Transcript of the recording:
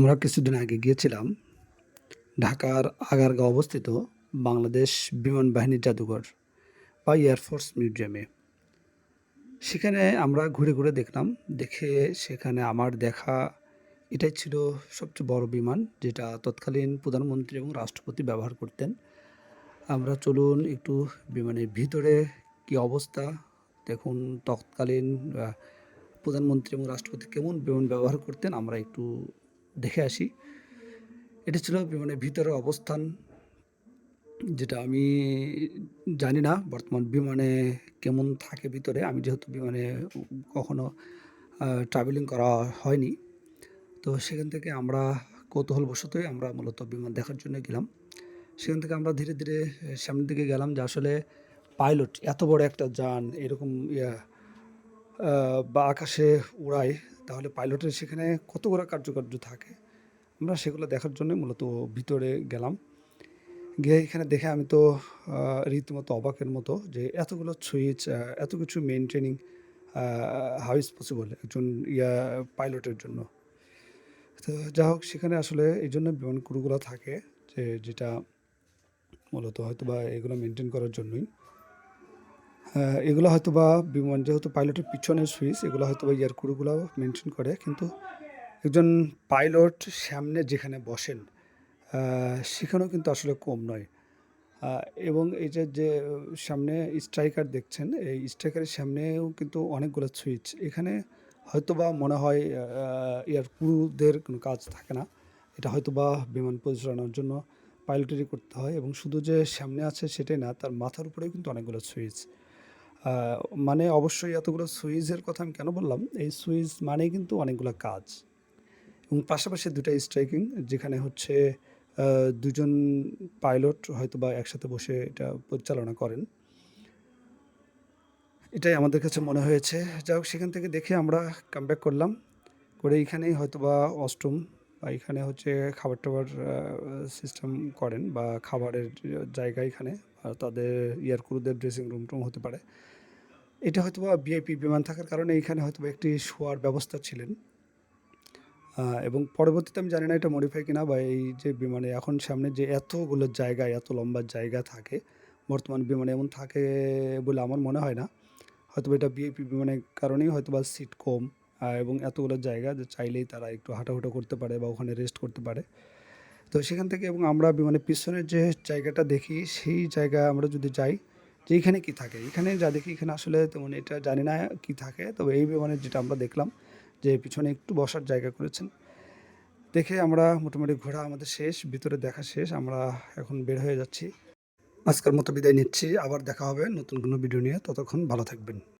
আমরা কিছুদিন আগে গিয়েছিলাম ঢাকার আগারগাঁও অবস্থিত বাংলাদেশ বিমান বাহিনীর জাদুঘর বা এয়ারফোর্স মিউজিয়ামে সেখানে আমরা ঘুরে ঘুরে দেখলাম, দেখে সেখানে আমার দেখা এটাই ছিল সবচেয়ে বড় বিমান যেটা তৎকালীন প্রধানমন্ত্রী এবং রাষ্ট্রপতি ব্যবহার করতেন। আমরা চলুন একটু বিমানের ভিতরে কি অবস্থা, দেখুন তৎকালীন প্রধানমন্ত্রী এবং রাষ্ট্রপতি কেমন বিমান ব্যবহার করতেন, আমরা একটু দেখে আসি। এটা ছিল বিমানের ভিতরের অবস্থান, যেটা আমি জানি না। বর্তমান বিমানে কেমন থাকে ভিতরে, আমি যেহেতু বিমানে কখনো ট্রাভেলিং করা হয়নি। তো সেখান থেকে আমরা কৌতূহলবশতই আমরা মূলত বিমান দেখার জন্য গেলাম। সেখান থেকে আমরা ধীরে ধীরে সামনের দিকে গেলাম যে আসলে পাইলট এত বড় একটা যান, এরকম, ইয়া বা আকাশে উড়ায় তাহলে পাইলটের সেখানে কতগুলো কার্যকার্য থাকে? আমরা সেগুলো দেখার জন্য মূলত ভিতরে গেলাম। গিয়ে এখানে দেখে আমি তো রীতিমতো অবাকের মতো যে এতগুলো সুইচ এত কিছু মেনটেনিং হাউ ইজ পসিবল একজন ইয়া পাইলটের জন্য। তো যা হোক, সেখানে আসলে এই জন্য বিমান ক্রুগুলো থাকে যে, যেটা মূলত হয়তো বা এগুলো মেনটেন করার জন্যই। এগুলো হয়তো বা বিমান যেহেতু পাইলটের পিছনের সুইচ, এগুলো হয়তো বা ইয়ার ক্রুগুলো মেনটেন করে। কিন্তু একজন পাইলট সামনে যেখানে বসেন সেখানেও কিন্তু আসলে কম নয়। এবং এই যে সামনে স্ট্রাইকার দেখছেন, এই স্ট্রাইকারের সামনেও কিন্তু অনেকগুলো সুইচ। এখানে হয়তো বা মনে হয় এয়ার ক্রুদের কোনো কাজ থাকে না। এটা হয়তো বা বিমান পরিচালনার জন্য পাইলটেরই করতে হয়। এবং শুধু যে সামনে আছে সেটাই না, তার মাথার উপরেও কিন্তু অনেকগুলো সুইচ। মানে অবশ্যই এতগুলো সুইচের কথা আমি কেন বললাম? এই সুইচ মানেই কিন্তু অনেকগুলো কাজ। এবং পাশাপাশি দুটা স্ট্রাইকিং যেখানে হচ্ছে দুজন পাইলট হয়তো বা একসাথে বসে এটা পরিচালনা করেন। এটাই আমাদের কাছে মনে হয়েছে। যাই হোক, সেখান থেকে দেখে আমরা কামব্যাক করলাম। করে এইখানেই হয়তোবা অষ্টম এখানে হচ্ছে খাবার টাবার সিস্টেম করেন বা খাবারের জায়গা এখানে, আর তাদের ইয়ার ক্রুদের ড্রেসিং রুম টুম হতে পারে। এটা হয়তো বা ভিআইপি বিমান থাকার কারণে এখানে হয়তো একটি শোয়ার ব্যবস্থা ছিলেন। এবং পরবর্তীতে আমি জানি না এটা মডিফাই কিনা বা এই যে বিমানে এখন সামনে যে এতগুলো জায়গা, এত লম্বা জায়গা থাকে, বর্তমান বিমানে এমন থাকে বলে আমার মনে হয় না। হয়তো বা এটা বিএপি বিমানের কারণেই হয়তো বা সিট কম এবং এতগুলো জায়গা যে চাইলেই তারা একটু হাঁটাহুটা করতে পারে বা ওখানে রেস্ট করতে পারে। তো সেখান থেকে এবং আমরা বিমানের পিছনের যে জায়গাটা দেখি, সেই জায়গা আমরা যদি যাই, যে এখানে কী থাকে? এখানে যা দেখি, এখানে আসলে তেমন এটা জানি না কী থাকে, তবে এই বিমানে যেটা আমরা দেখলাম যে পিছনে একটু বসার জায়গা করেছেন। দেখে আমরা মোটামুটি ঘোরা আমাদের শেষ, ভিতরে দেখা শেষ, আমরা এখন বের হয়ে যাচ্ছি। আজকের মতো বিদায় নিচ্ছি, আবার দেখা হবে নতুন কোনো ভিডিও নিয়ে। ততক্ষণ ভালো থাকবেন।